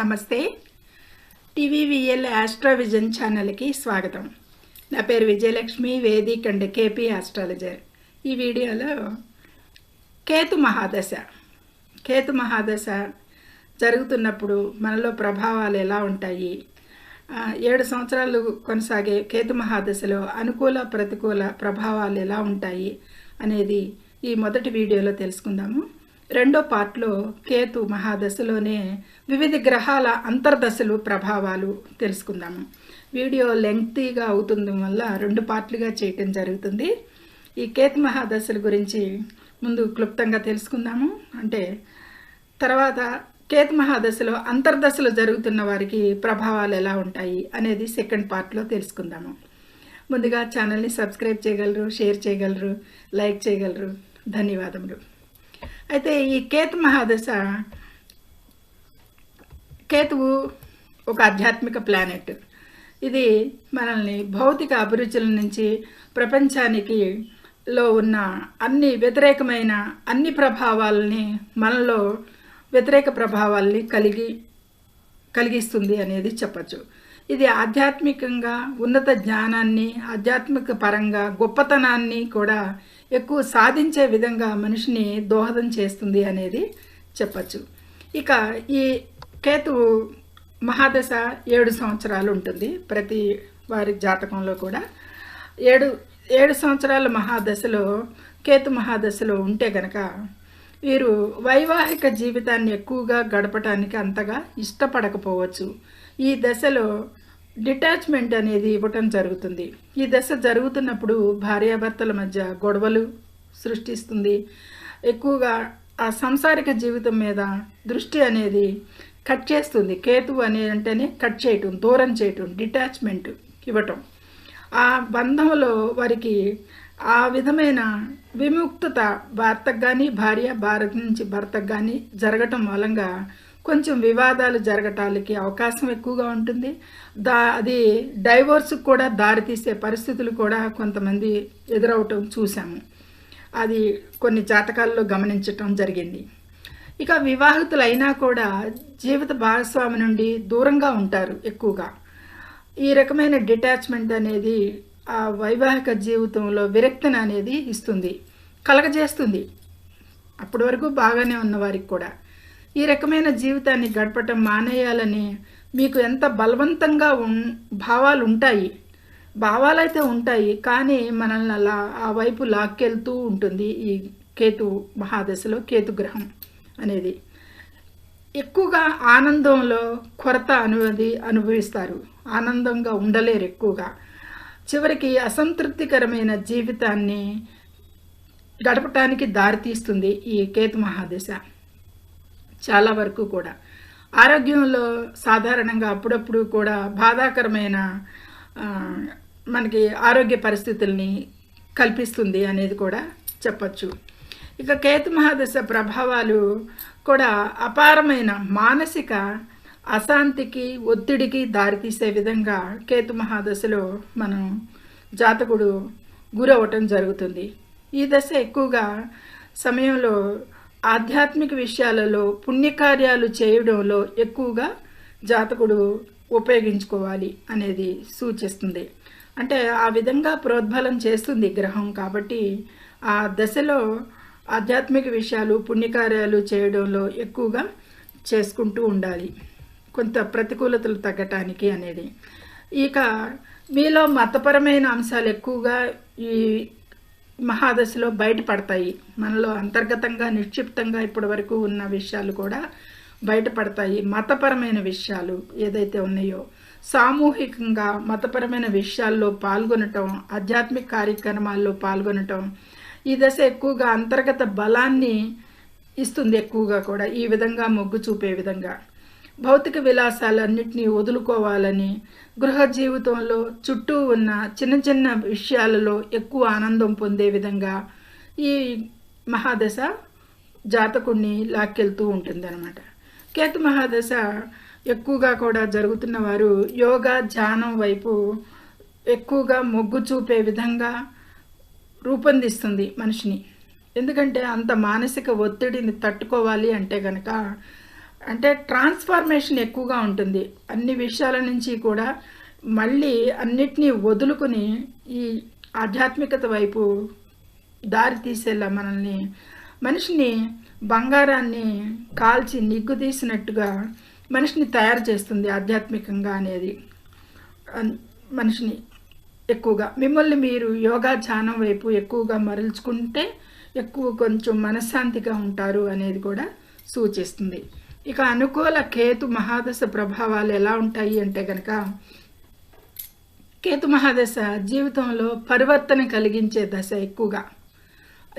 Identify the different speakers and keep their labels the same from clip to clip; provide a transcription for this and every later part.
Speaker 1: నమస్తే. టీవీవీఎల్ ఆస్ట్రోవిజన్ ఛానల్కి స్వాగతం. నా పేరు Vijayalakshmi Vedic and KP astrologer. ఈ వీడియోలో కేతు మహాదశ. కేతు మహాదశ జరుగుతున్నప్పుడు మనలో ప్రభావాలు ఎలా ఉంటాయి? ఏడు సంవత్సరాలు కొనసాగే కేతు మహాదశలో అనుకూల ప్రతికూల ప్రభావాలు ఎలా ఉంటాయి అనేది ఈ మొదటి వీడియోలో తెలుసుకుందాము. రెండో పార్ట్లో కేతు మహాదశలోనే వివిధ గ్రహాల అంతర్దశలు ప్రభావాలు తెలుసుకుందాము వీడియో లెంగ్తీగా అవుతుంది వల్ల రెండు పార్ట్లుగా చేయటం జరుగుతుంది. ఈ కేతు మహాదశల గురించి ముందు క్లుప్తంగా తెలుసుకుందాము. అంటే తర్వాత కేతు మహాదశలో అంతర్దశలు జరుగుతున్న వారికి ప్రభావాలు ఎలా ఉంటాయి అనేది సెకండ్ పార్ట్లో తెలుసుకుందాము. ముందుగా ఛానల్ని సబ్స్క్రైబ్ చేయగలరు షేర్ చేయగలరు లైక్ చేయగలరు. ధన్యవాదములు. అయితే ఈ కేతు మహాదశ కేతువు ఒక ఆధ్యాత్మిక ప్లానెట్ ఇది మనల్ని భౌతిక అభిరుచుల నుంచి ప్రపంచానికి లో ఉన్న అన్ని వ్యతిరేకమైన అన్ని ప్రభావాలని మనలో వ్యతిరేక ప్రభావాల్ని కలిగి కలిగిస్తుంది అనేది చెప్పచ్చు. ఇది ఆధ్యాత్మికంగా ఉన్నత జ్ఞానాన్ని ఆధ్యాత్మిక పరంగా గొప్పతనాన్ని కూడా ఎక్కువ సాధించే విధంగా మనిషిని దోహదం చేస్తుంది అనేది చెప్పచ్చు. ఇక ఈ కేతు మహాదశ ఏడు సంవత్సరాలు ఉంటుంది ప్రతి వారి జాతకంలో కూడా. ఏడు ఏడు సంవత్సరాల మహాదశలో కేతు మహాదశలో ఉంటే గనక వీరు వైవాహిక జీవితాన్ని ఎక్కువగా గడపటానికి అంతగా ఇష్టపడకపోవచ్చు. ఈ దశలో డిటాచ్మెంట్ అనేది ఇవ్వటం జరుగుతుంది. ఈ దశ జరుగుతున్నప్పుడు భార్యాభర్తల మధ్య గొడవలు సృష్టిస్తుంది. ఎక్కువగా ఆ సంసారిక జీవితం మీద దృష్టి అనేది కట్ చేస్తుంది. కేతు అనే అంటేనే కట్ చేయటం దూరం చేయటం డిటాచ్మెంట్ ఇవ్వటం. ఆ బంధంలో వారికి ఆ విధమైన విముక్తత భర్తకు కానీ భార్య భారత నుంచి భర్తకు కానీ జరగటం మూలంగా కొంచెం వివాదాలు జరగటానికి అవకాశం ఎక్కువగా ఉంటుంది. దా అది డైవోర్స్కి కూడా దారితీసే పరిస్థితులు కూడా కొంతమంది ఎదురవటం చూసాము. అది కొన్ని జాతకాల్లో గమనించటం జరిగింది. ఇక వివాహితులు అయినా కూడా జీవిత భాగస్వామి నుండి దూరంగా ఉంటారు ఎక్కువగా. ఈ రకమైన డిటాచ్మెంట్ అనేది ఆ వైవాహిక జీవితంలో విరక్తిని అనేది ఇస్తుంది కలగజేస్తుంది. అప్పటి వరకు బాగానే ఉన్నవారికి కూడా. ఈ రకమైన జీవితాన్ని గడపటం మానేయాలని మీకు ఎంత బలవంతంగా ఉం భావాలు ఉంటాయి భావాలైతే ఉంటాయి కానీ మనల్ని అలా ఆ వైపు లాక్కెళ్తూ ఉంటుంది ఈ కేతు మహాదశలో కేతు గ్రహం అనేది. ఎక్కువగా ఆనందంలో కొరత అనువది అనుభవిస్తారు. ఆనందంగా ఉండలేరు ఎక్కువగా. చివరికి అసంతృప్తికరమైన జీవితాన్ని గడపటానికి దారితీస్తుంది ఈ కేతు మహాదశ. చాలా వరకు కూడా. ఆరోగ్యంలో సాధారణంగా అప్పుడప్పుడు కూడా బాధాకరమైన మనకి ఆరోగ్య పరిస్థితుల్ని కల్పిస్తుంది అనేది కూడా చెప్పచ్చు. ఇక కేతు మహాదశ ప్రభావాలు కూడా అపారమైన మానసిక అశాంతికి ఒత్తిడికి దారితీసే విధంగా కేతు మహాదశలో మనం జాతకుడు గురవటం జరుగుతుంది. ఈ దశ ఎక్కువగా సమయంలో ఆధ్యాత్మిక విషయాలలో పుణ్యకార్యాలు చేయడంలో ఎక్కువగా జాతకుడు ఉపయోగించుకోవాలి అనేది సూచిస్తుంది. అంటే ఆ విధంగా ప్రోద్బలం చేస్తుంది గ్రహం కాబట్టి ఆ దశలో ఆధ్యాత్మిక విషయాలు పుణ్యకార్యాలు చేయడంలో ఎక్కువగా చేసుకుంటూ ఉండాలి. కొంత ప్రతికూలతలు తగ్గటానికి అనేది. ఇక మీలో మతపరమైన అంశాలు ఎక్కువగా ఈ మహాదశలో బయటపడతాయి. మనలో అంతర్గతంగా నిక్షిప్తంగా ఇప్పటి వరకు ఉన్న విషయాలు కూడా బయటపడతాయి. మతపరమైన విషయాలు ఏదైతే ఉన్నాయో సామూహికంగా మతపరమైన విషయాల్లో పాల్గొనటం ఆధ్యాత్మిక కార్యక్రమాల్లో పాల్గొనటం ఈ దశ ఎక్కువగా అంతర్గత బలాన్ని ఇస్తుంది ఎక్కువగా కూడా. ఈ విధంగా మొగ్గు చూపే విధంగా. భౌతిక విలాసాలన్నింటినీ వదులుకోవాలని గృహ జీవితంలో చుట్టూ ఉన్న చిన్న చిన్న విషయాలలో ఎక్కువ ఆనందం పొందే విధంగా ఈ మహాదశ జాతకుణ్ణి లాక్కెళ్తూ ఉంటుందన్నమాట. కేతు మహాదశ ఎక్కువగా కూడా జరుగుతున్న వారు యోగా ధ్యానం వైపు ఎక్కువగా మొగ్గు చూపే విధంగా రూపొందిస్తుంది మనిషిని. ఎందుకంటే అంత మానసిక ఒత్తిడిని తట్టుకోవాలి అంటే కనుక అంటే ట్రాన్స్ఫార్మేషన్ ఎక్కువగా ఉంటుంది. అన్ని విషయాల నుంచి కూడా మళ్ళీ అన్నిటినీ వదులుకుని ఈ ఆధ్యాత్మికత వైపు దారి తీసేలా మనల్ని మనిషిని బంగారాన్ని కాల్చి నిగ్గు తీసినట్టుగా మనిషిని తయారు చేస్తుంది ఆధ్యాత్మికంగా అనేది. మనిషిని ఎక్కువగా. మిమ్మల్ని మీరు యోగా ధ్యానం వైపు ఎక్కువగా మరల్చుకుంటే ఎక్కువ కొంచెం మనశ్శాంతిగా ఉంటారు అనేది కూడా సూచిస్తుంది. ఇక అనుకూల కేతు మహాదశ ప్రభావాలు ఎలా ఉంటాయి అంటే కనుక కేతు మహాదశ జీవితంలో పరివర్తన కలిగించే దశ ఎక్కువగా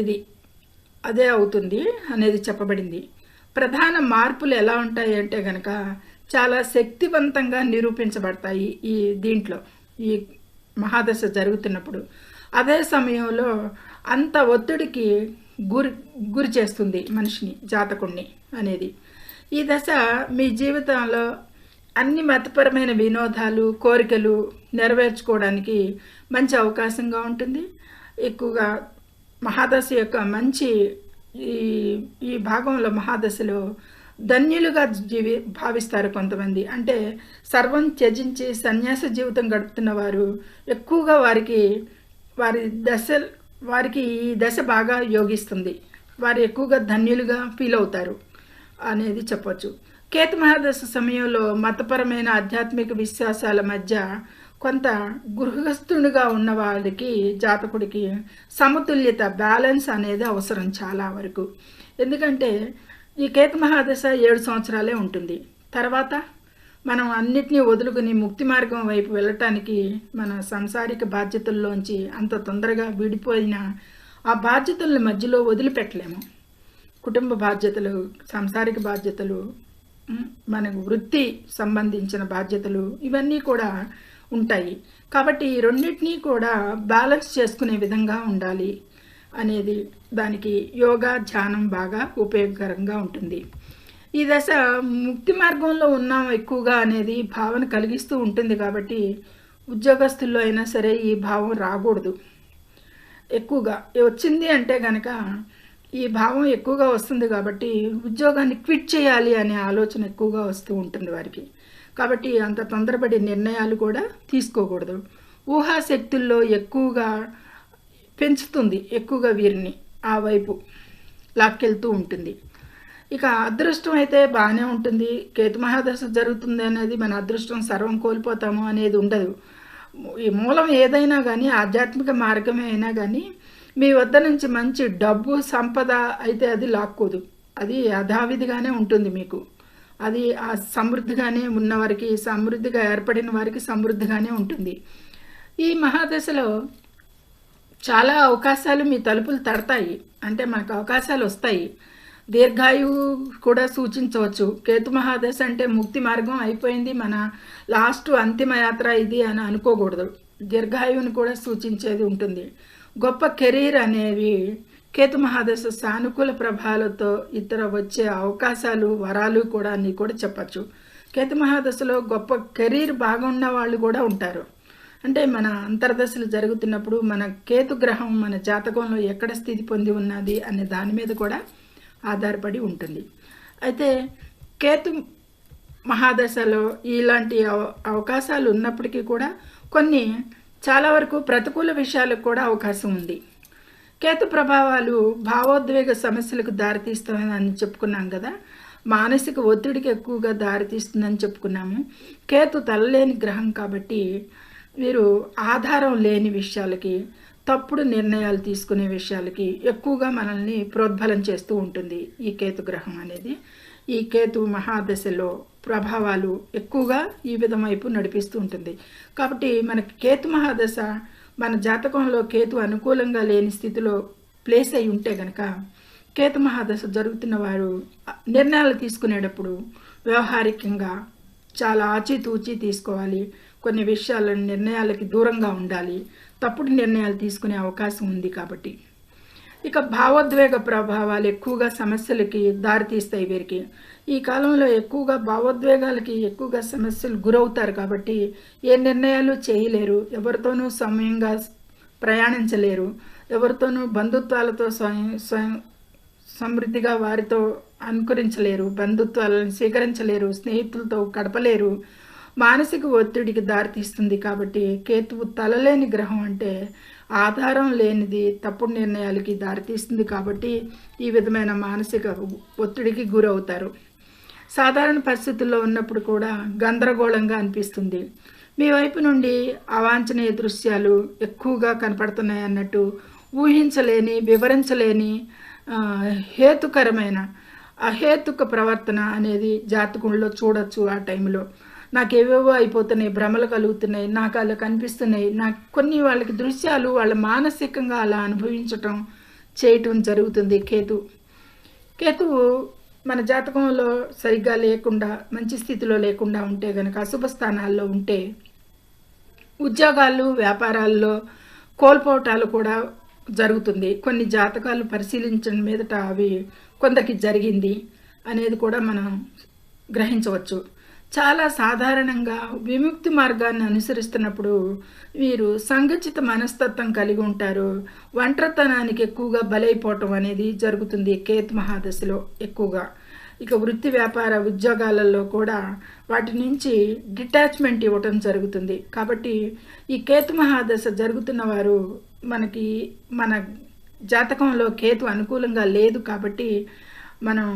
Speaker 1: ఇది అదే అవుతుంది అనేది చెప్పబడింది. ప్రధాన మార్పులు ఎలా ఉంటాయి అంటే కనుక చాలా శక్తివంతంగా నిరూపించబడతాయి ఈ దీంట్లో ఈ మహాదశ జరుగుతున్నప్పుడు. అదే సమయంలో అంత ఒత్తిడికి గురి గురి చేస్తుంది మనిషిని జాతకుణ్ణి అనేది. ఈ దశ మీ జీవితంలో అన్ని మతపరమైన వినోదాలు కోరికలు నెరవేర్చుకోవడానికి మంచి అవకాశంగా ఉంటుంది. ఎక్కువగా మహాదశ యొక్క మంచి ఈ ఈ భాగంలో మహాదశలో ధన్యులుగా జీవి భావిస్తారు కొంతమంది. అంటే సర్వం త్యజించి సన్యాస జీవితం గడుపుతున్న వారు ఎక్కువగా వారికి వారి దశ వారికి ఈ దశ బాగా యోగిస్తుంది. వారు ఎక్కువగా ధన్యులుగా ఫీల్ అవుతారు. అనేది చెప్పొచ్చు. కేతు మహాదశ సమయంలో మతపరమైన ఆధ్యాత్మిక విశ్వాసాల మధ్య కొంత గృహస్థునిగా ఉన్న వాడికి జాతకుడికి సమతుల్యత బ్యాలెన్స్ అనేది అవసరం చాలా వరకు. ఎందుకంటే ఈ కేతు మహాదశ ఏడు సంవత్సరాలే ఉంటుంది. తర్వాత మనం అన్నిటినీ వదులుకుని ముక్తి మార్గం వైపు వెళ్ళటానికి మన సంసారిక బాధ్యతల్లోంచి అంత తొందరగా విడిపోయిన ఆ బాధ్యతల మధ్యలో వదిలిపెట్టలేము. కుటుంబ బాధ్యతలు సాంసారిక బాధ్యతలు మన మనకు వృత్తి సంబంధించిన బాధ్యతలు ఇవన్నీ కూడా ఉంటాయి. కాబట్టి ఈ రెండింటినీ కూడా బ్యాలెన్స్ చేసుకునే విధంగా ఉండాలి అనేది దానికి యోగా ధ్యానం బాగా ఉపయోగకరంగా ఉంటుంది. ఈ దశ ముక్తి మార్గంలో ఉన్నాం ఎక్కువగా అనేది భావన కలిగిస్తూ ఉంటుంది కాబట్టి ఉద్యోగస్తుల్లో అయినా సరే ఈ భావం రాకూడదు. ఎక్కువగా వచ్చింది అంటే కనుక ఈ భావం ఎక్కువగా వస్తుంది కాబట్టి ఉద్యోగాన్ని క్విట్ చేయాలి అనే ఆలోచన ఎక్కువగా వస్తూ ఉంటుంది వారికి. కాబట్టి అంత తొందరపడి నిర్ణయాలు కూడా తీసుకోకూడదు. ఊహాశక్తుల్లో ఎక్కువగా పెంచుతుంది ఎక్కువగా వీరిని ఆ వైపు లాక్కెళ్తూ ఉంటుంది. ఇక అదృష్టం అయితే బాగానే ఉంటుంది. కేతు మహాదశ జరుగుతుంది అనేది మన అదృష్టం సర్వం కోల్పోతాము అనేది ఉండదు. ఈ మూలం ఏదైనా కానీ ఆధ్యాత్మిక మార్గమే అయినా కానీ మీ వద్ద నుంచి మంచి డబ్బు సంపద అయితే అది లాక్కోదు. అది యథావిధిగానే ఉంటుంది మీకు. అది ఆ సమృద్ధిగానే ఉన్నవారికి సమృద్ధిగా ఏర్పడిన వారికి సమృద్ధిగానే ఉంటుంది. ఈ మహాదశలో చాలా అవకాశాలు మీ తలుపులు తడతాయి. అంటే మనకు అవకాశాలు వస్తాయి. దీర్ఘాయువు కూడా సూచించవచ్చు. కేతు మహాదశ అంటే ముక్తి మార్గం అయిపోయింది. మన లాస్ట్ అంతిమ యాత్ర ఇది అని అనుకోకూడదు. దీర్ఘాయువుని కూడా సూచించేది ఉంటుంది. గొప్ప కెరీర్ అనేవి కేతు మహాదశ సానుకూల ప్రభావాలతో ఇతర వచ్చే అవకాశాలు వరాలు కూడా అని కూడా చెప్పచ్చు. కేతు మహాదశలో గొప్ప కెరీర్ బాగున్న వాళ్ళు కూడా ఉంటారు. అంటే మన అంతర్దశలు జరుగుతున్నప్పుడు మన కేతు గ్రహం మన జాతకంలో ఎక్కడ స్థితి పొంది ఉన్నది అనే దాని మీద కూడా ఆధారపడి ఉంటుంది. అయితే కేతు మహాదశలో ఇలాంటి అవ- అవకాశాలు ఉన్నప్పటికీ కూడా కొన్ని చాలా వరకు ప్రతికూల విషయాలకు కూడా అవకాశం ఉంది. కేతు ప్రభావాలు భావోద్వేగ సమస్యలకు దారితీస్తాయని చెప్పుకున్నాం కదా. మానసిక ఒత్తిడికి ఎక్కువగా దారితీస్తుందని చెప్పుకున్నాము. కేతు తలలేని గ్రహం కాబట్టి వీరు ఆధారం లేని విషయాలకి తప్పుడు నిర్ణయాలు తీసుకునే విషయాలకి ఎక్కువగా మనల్ని ప్రోద్బలం చేస్తూ ఉంటుంది ఈ కేతు గ్రహం అనేది. ఈ కేతు మహాదశలో ప్రభావాలు ఎక్కువగా ఈ విధం వైపు నడిపిస్తూ ఉంటుంది. కాబట్టి మనకి కేతు మహాదశ మన జాతకంలో కేతు అనుకూలంగా లేని స్థితిలో ప్లేస్ అయి ఉంటే గనక కేతు మహాదశ జరుగుతున్న వారు నిర్ణయాలు తీసుకునేటప్పుడు వ్యవహారికంగా చాలా ఆచితూచి తీసుకోవాలి. కొన్ని విషయాల నిర్ణయాలకి దూరంగా ఉండాలి. తప్పుడు నిర్ణయాలు తీసుకునే అవకాశం ఉంది కాబట్టి. ఇక భావోద్వేగ ప్రభావాలు ఎక్కువగా సమస్యలకి దారితీస్తాయి వీరికి. ఈ కాలంలో ఎక్కువగా భావోద్వేగాలకి ఎక్కువగా సమస్యలు గురవుతారు కాబట్టి ఏ నిర్ణయాలు చేయలేరు. ఎవరితోనూ సమయంగా ప్రయాణించలేరు. ఎవరితోనూ బంధుత్వాలతో స్వయం స్వయం సమృద్ధిగా వారితో అనుకరించలేరు. బంధుత్వాలను స్వీకరించలేరు. స్నేహితులతో గడపలేరు. మానసిక ఒత్తిడికి దారితీస్తుంది కాబట్టి కేతువు తలలేని గ్రహం అంటే ఆధారం లేనిది తప్పుడు నిర్ణయాలకి దారితీస్తుంది కాబట్టి ఈ విధమైన మానసిక ఒత్తిడికి గురవుతారు. సాధారణ పరిస్థితుల్లో ఉన్నప్పుడు కూడా గందరగోళంగా అనిపిస్తుంది. మీ వైపు నుండి అవాంఛనీయ దృశ్యాలు ఎక్కువగా కనపడుతున్నాయి అన్నట్టు ఊహించలేని వివరించలేని హేతుకరమైన అహేతుక ప్రవర్తన అనేది జాతకంలో చూడొచ్చు ఆ టైంలో. నాకు ఏవేవో అయిపోతున్నాయి భ్రమలు కలుగుతున్నాయి నాకు అలా కనిపిస్తున్నాయి. నాకు కొన్ని వాళ్ళకి దృశ్యాలు వాళ్ళ మానసికంగా అలా అనుభవించటం చేయటం జరుగుతుంది. కేతు కేతువు మన జాతకంలో సరిగ్గా లేకుండా మంచి స్థితిలో లేకుండా ఉంటే కనుక అశుభ స్థానాల్లో ఉంటే ఉద్యోగాలు వ్యాపారాల్లో కోల్పోవటాలు కూడా జరుగుతుంది. కొన్ని జాతకాలు పరిశీలించడం మీదట అవి కొందరికి జరిగింది అనేది కూడా మనం గ్రహించవచ్చు. చాలా సాధారణంగా విముక్తి మార్గాన్ని అనుసరిస్తున్నప్పుడు వీరు సంగచిత మనస్తత్వం కలిగి ఉంటారు. ఒంటరితనానికి ఎక్కువగా బలైపోవటం అనేది జరుగుతుంది కేత్ మహాదశలో ఎక్కువగా. ఇక వృత్తి వ్యాపార ఉద్యోగాలలో కూడా వాటి నుంచి డిటాచ్మెంట్ ఇవ్వటం జరుగుతుంది. కాబట్టి ఈ కేతు మహాదశ జరుగుతున్న వారు మనకి మన జాతకంలో కేతు అనుకూలంగా లేదు కాబట్టి మనం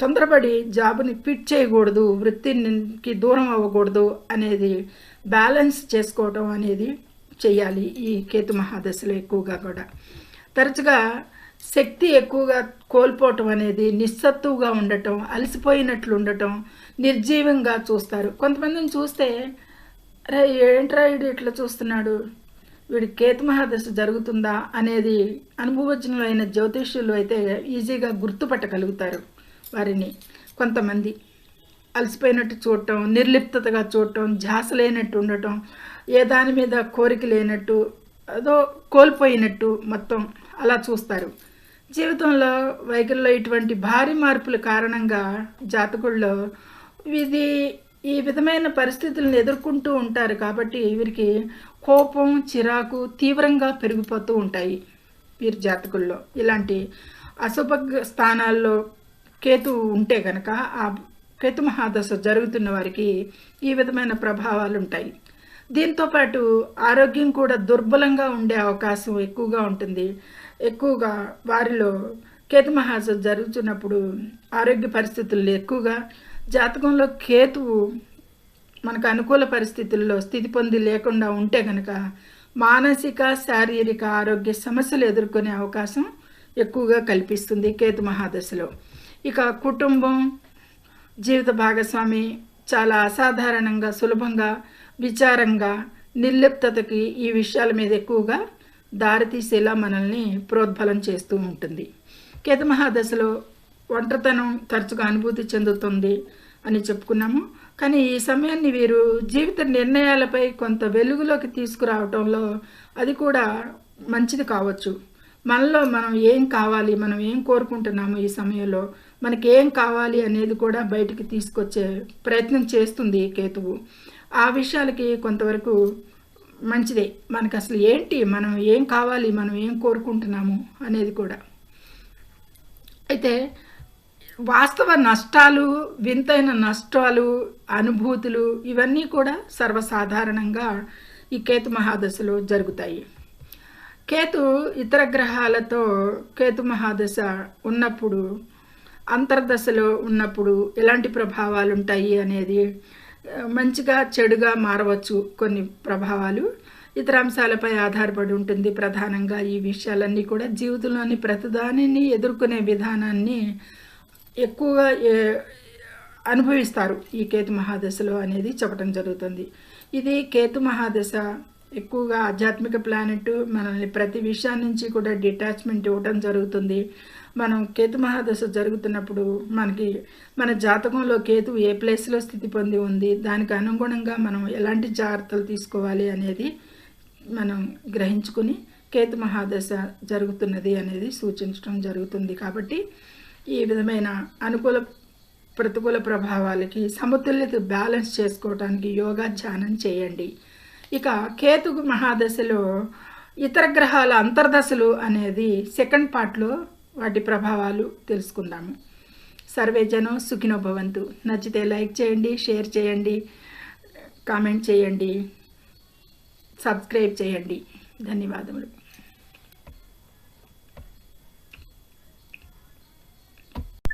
Speaker 1: తొందరపడి జాబుని క్విట్ చేయకూడదు వృత్తికి దూరం అవ్వకూడదు అనేది బ్యాలెన్స్ చేసుకోవడం అనేది చేయాలి ఈ కేతు మహాదశలో ఎక్కువగా కూడా. తరచుగా శక్తి ఎక్కువగా కోల్పోవటం అనేది నిస్సత్తువుగా ఉండటం అలసిపోయినట్లు ఉండటం నిర్జీవంగా చూస్తారు. కొంతమందిని చూస్తే రే ఏంట్రా వీడు ఇట్లా చూస్తున్నాడు? వీడి కేతు మహాదశ జరుగుతుందా? అనేది అనుభవజ్ఞులైన జ్యోతిష్యులు అయితే ఈజీగా గుర్తుపట్టగలుగుతారు. వారిని కొంతమంది అలసిపోయినట్టు చూడటం నిర్లిప్తగా చూడటం ఝాస లేనట్టు ఉండటం ఏ దాని మీద కోరిక లేనట్టు అదో కోల్పోయినట్టు మొత్తం అలా చూస్తారు. జీవితంలో వైఖరిలో ఇటువంటి భారీ మార్పుల కారణంగా జాతకుల్లో ఇది ఈ విధమైన పరిస్థితులను ఎదుర్కొంటూ ఉంటారు కాబట్టి వీరికి కోపం చిరాకు తీవ్రంగా పెరిగిపోతూ ఉంటాయి వీరి జాతకుల్లో. ఇలాంటి అశుభ స్థానాల్లో కేతు ఉంటే కనుక ఆ కేతు మహాదశ జరుగుతున్న వారికి ఈ విధమైన ప్రభావాలు ఉంటాయి దీంతోపాటు ఆరోగ్యం కూడా దుర్బలంగా ఉండే అవకాశం ఎక్కువగా ఉంటుంది. ఎక్కువగా వారిలో కేతు మహాదశ జరుగుతున్నప్పుడు ఆరోగ్య పరిస్థితులు ఎక్కువగా జాతకంలో కేతువు మనకు అనుకూల పరిస్థితుల్లో స్థితి పొంది లేకుండా ఉంటే కనుక మానసిక శారీరక ఆరోగ్య సమస్యలు ఎదుర్కొనే అవకాశం ఎక్కువగా కల్పిస్తుంది కేతు మహాదశలో. ఇక కుటుంబం జీవిత భాగస్వామి చాలా అసాధారణంగా సులభంగా విచారంగా నిర్లిప్తతకి ఈ విషయాల మీద ఎక్కువగా దారితీసేలా మనల్ని ప్రోద్బలం చేస్తూ ఉంటుంది. కేతమహాదశలో ఒంటరితనం తరచుగా అనుభూతి చెందుతుంది అని చెప్పుకున్నాము. కానీ ఈ సమయాన్ని వీరు జీవిత నిర్ణయాలపై కొంత వెలుగులోకి తీసుకురావటంలో అది కూడా మంచిది కావచ్చు. మనలో మనం ఏం కావాలి మనం ఏం కోరుకుంటున్నాము ఈ సమయంలో మనకి ఏం కావాలి అనేది కూడా బయటికి తీసుకొచ్చే ప్రయత్నం చేస్తుంది కేతువు. ఆ విషయాలకి కొంతవరకు మంచిదే. మనకు అసలు ఏంటి? మనం ఏం కావాలి? మనం ఏం కోరుకుంటున్నాము అనేది కూడా. అయితే వాస్తవ నష్టాలు వింతైన నష్టాలు అనుభూతులు ఇవన్నీ కూడా సర్వసాధారణంగా ఈ కేతు మహాదశలో జరుగుతాయి. కేతు ఇతర గ్రహాలతో కేతు మహాదశ ఉన్నప్పుడు అంతర్దశలో ఉన్నప్పుడు ఎలాంటి ప్రభావాలు ఉంటాయి అనేది మంచిగా చెడుగా మారవచ్చు కొన్ని ప్రభావాలు. ఇతర అంశాలపై ఆధారపడి ఉంటుంది ప్రధానంగా ఈ విషయాలన్నీ కూడా. జీవితంలోని ప్రతిదానిని ఎదుర్కొనే విధానాన్ని ఎక్కువగా అనుభవిస్తారు ఈ కేతు మహాదశలో అనేది చెప్పడం జరుగుతుంది. ఇది కేతు మహాదశ ఎక్కువగా ఆధ్యాత్మిక ప్లానెట్ మనల్ని ప్రతి విషయం నుంచి కూడా డిటాచ్మెంట్ ఇవ్వడం జరుగుతుంది. మనం కేతు మహాదశ జరుగుతున్నప్పుడు మనకి మన జాతకంలో కేతు ఏ ప్లేస్లో స్థితి పొంది ఉంది దానికి అనుగుణంగా మనం ఎలాంటి జాగ్రత్తలు తీసుకోవాలి అనేది మనం గ్రహించుకుని కేతు మహాదశ జరుగుతున్నది అనేది సూచించడం జరుగుతుంది. కాబట్టి ఈ విధమైన అనుకూల ప్రతికూల ప్రభావాలకి సమతుల్యత బ్యాలెన్స్ చేసుకోవడానికి యోగా ధ్యానం చేయండి. ఇక కేతు మహాదశలో ఇతర గ్రహాల అంతర్దశలు అనేది సెకండ్ పార్ట్లో వాటి ప్రభావాలు తెలుసుకుందాము. సర్వే జనం నచ్చితే లైక్ చేయండి షేర్ చేయండి కామెంట్ చేయండి సబ్స్క్రైబ్ చేయండి. ధన్యవాదములు.